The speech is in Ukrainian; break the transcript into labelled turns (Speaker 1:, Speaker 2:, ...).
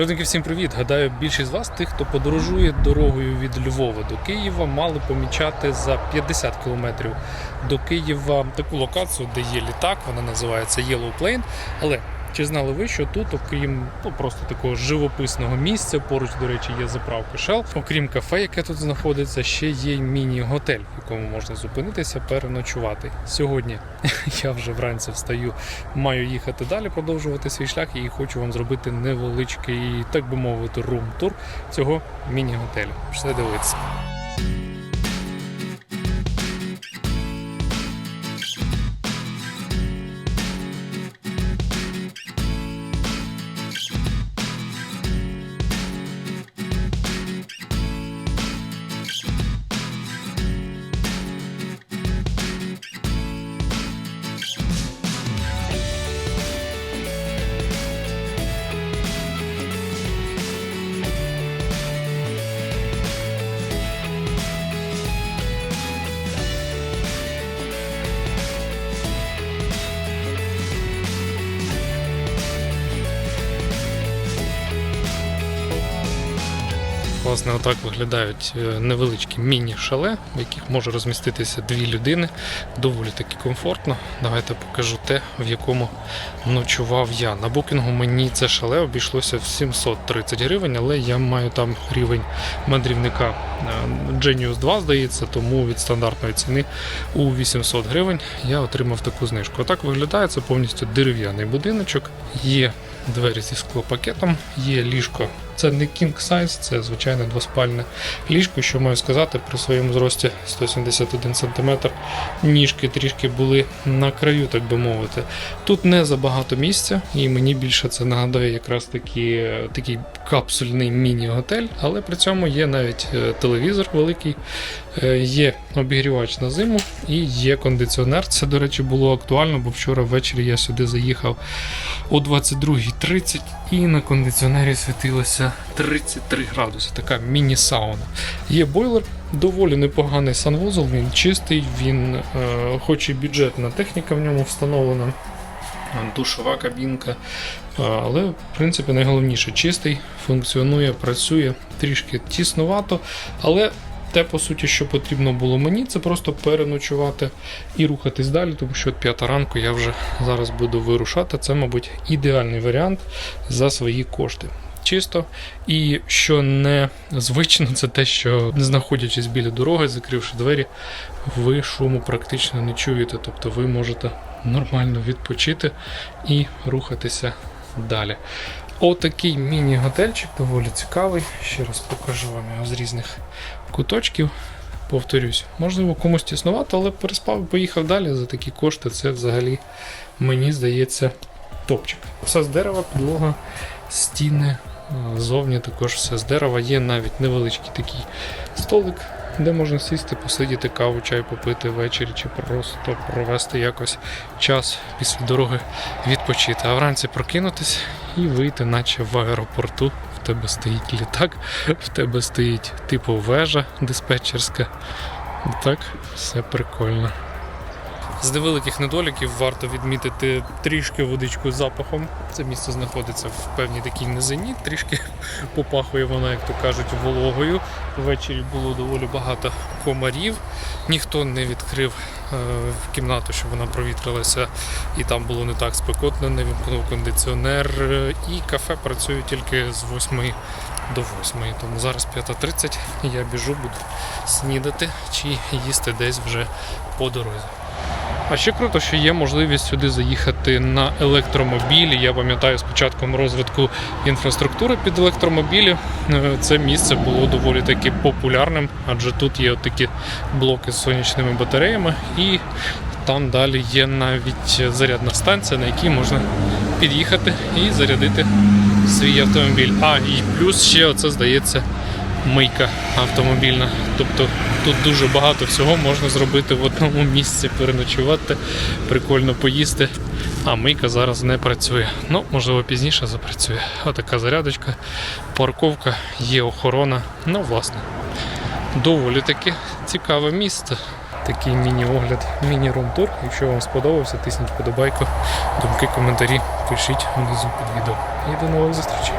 Speaker 1: Родники, всім привіт! Гадаю, більшість з вас, тих, хто подорожує дорогою від Львова до Києва, мали помічати за 50 кілометрів до Києва таку локацію, де є літак, вона називається Yellow Plane. Але чи знали ви, що тут, окрім ну, просто такого живописного місця, поруч, до речі, є заправка Shell, окрім кафе, яке тут знаходиться, ще є міні-готель, в якому можна зупинитися, переночувати. Сьогодні я вже вранці встаю, маю їхати далі, продовжувати свій шлях і хочу вам зробити невеличкий, так би мовити, рум-тур цього міні-готелю. Пішли дивитися. Власне, отак виглядають е, невеличкі міні-шале, в яких може розміститися дві людини. Доволі таки комфортно. Давайте покажу те, в якому ночував я. На букінгу мені це шале обійшлося в 730 гривень, але я маю там рівень мандрівника е, Genius 2, здається, тому від стандартної ціни у 800 гривень я отримав таку знижку. Отак виглядає це повністю дерев'яний будиночок. Є двері зі склопакетом, є ліжко. Це не king size, це звичайне двоспальне ліжко. Що маю сказати, при своєму зрості 171 см ніжки трішки були на краю, так би мовити. Тут не забагато місця, і мені більше це нагадує якраз такі, такий капсульний міні-готель, але при цьому є навіть е, телевізор великий, е, є обігрівач на зиму і є кондиціонер. Це, до речі, було актуально, бо вчора ввечері я сюди заїхав о 22.30 і на кондиціонері світилося 33 градуси. Така міні-сауна. Є бойлер, доволі непоганий санвузол, він чистий, він, е, хоч і бюджетна техніка в ньому встановлена. Душова кабінка, але в принципі найголовніше чистий, функціонує, працює трішки тіснувато, але те, по суті, що потрібно було мені, це просто переночувати і рухатись далі, тому що от п'ята ранку я вже зараз буду вирушати. Це, мабуть, ідеальний варіант за свої кошти. Чисто. І що не звично, це те, що знаходячись біля дороги, закривши двері, ви шуму практично не чуєте. Тобто ви можете нормально відпочити і рухатися далі. Отакий міні-готельчик, доволі цікавий. Ще раз покажу вам його з різних куточків. Повторюсь, можливо, комусь тіснувато, але переспав і поїхав далі за такі кошти. Це взагалі, мені здається, топчик. Все з дерева, підлога, стіни. Зовні також все з дерева. Є навіть невеличкий такий столик, де можна сісти, посидіти, каву, чай попити ввечері, чи просто провести якось час після дороги відпочити. А вранці прокинутись і вийти, наче в аеропорту. В тебе стоїть літак, в тебе стоїть типу вежа диспетчерська. Так, все прикольно. З невеликих недоліків варто відмітити трішки водичку з запахом. Це місце знаходиться в певній такій низині, трішки попахує вона, як то кажуть, вологою. Ввечері було доволі багато комарів. Ніхто не відкрив е, в кімнату, щоб вона провітрилася, і там було не так спекотно, не вімкнув кондиціонер. е, І кафе працює тільки з 8 до 8. Тому зараз 5.30 я біжу, буду снідати чи їсти десь вже по дорозі. А ще круто, що є можливість сюди заїхати на електромобілі. Я пам'ятаю, з початком розвитку інфраструктури під електромобілі е, це місце було доволі таки популярним, адже тут є такі блоки з сонячними батареями, і там далі є навіть зарядна станція, на якій можна під'їхати і зарядити свій автомобіль. А, і плюс ще оце здається мийка автомобільна. Тобто тут дуже багато всього можна зробити в одному місці, переночувати, прикольно поїсти. А мийка зараз не працює. Ну, можливо, пізніше запрацює. Отака зарядочка, парковка, є охорона. Ну, власне, доволі таки цікаве місце. Такий міні-огляд, міні-рум-тур. Якщо вам сподобався, тисніть вподобайку, думки, коментарі, пишіть внизу під відео. І до нових зустрічей.